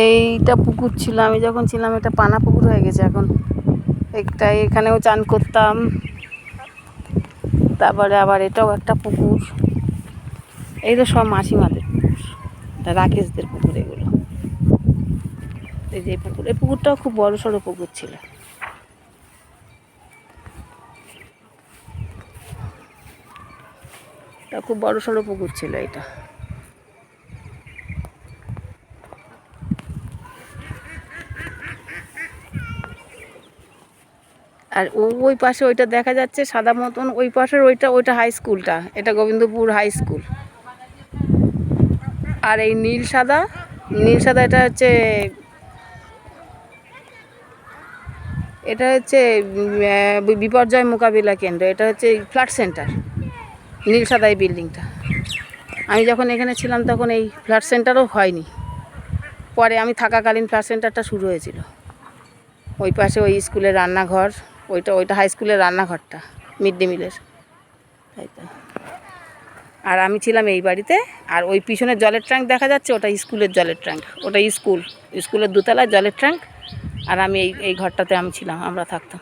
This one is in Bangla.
এইটা পুকুর ছিল, আমি যখন ছিলাম এটা পানা পুকুর হয়ে গেছে এখন। একটা এখানেও চান করতাম, তারপরে আবার এটাও একটা পুকুর। এই তো সব মাসিমাদের পুকুর, রাকেশদের পুকুর এগুলো। এই যে পুকুর, এই পুকুরটাও খুব বড় সড়ো পুকুর ছিল। খুব বড় সড়ো পুকুর ছিল এটা। আর ওই পাশে ওইটা দেখা যাচ্ছে সাদা মতন, ওই পাশের ওইটা ওইটা হাই স্কুলটা এটা গোবিন্দপুর হাই স্কুল আর এই নীল সাদা নীল সাদা এটা হচ্ছে এটা হচ্ছে বিপর্যয় মোকাবিলা কেন্দ্র। এটা হচ্ছে ফ্ল্যাট সেন্টার নীল সাদা এই বিল্ডিংটা আমি যখন এখানে ছিলাম তখন এই ফ্ল্যাট সেন্টারও হয়নি। পরে আমি থাকাকালীন ফ্ল্যাট সেন্টারটা শুরু হয়েছিল। ওই পাশে ওই স্কুলের রান্নাঘর। ওইটা ওইটা হাই স্কুলের রান্নাঘরটা মিড ডে মিলের তাই তো। আর আমি ছিলাম এই বাড়িতে, আর ওই পিছনের জলের ট্যাঙ্ক দেখা যাচ্ছে, ওটা স্কুলের জলের ট্যাঙ্ক ওটা স্কুল, স্কুলের দোতলায় জলের ট্যাঙ্ক আর আমি এই এই ঘরটাতে আমি ছিলাম, আমরা থাকতাম।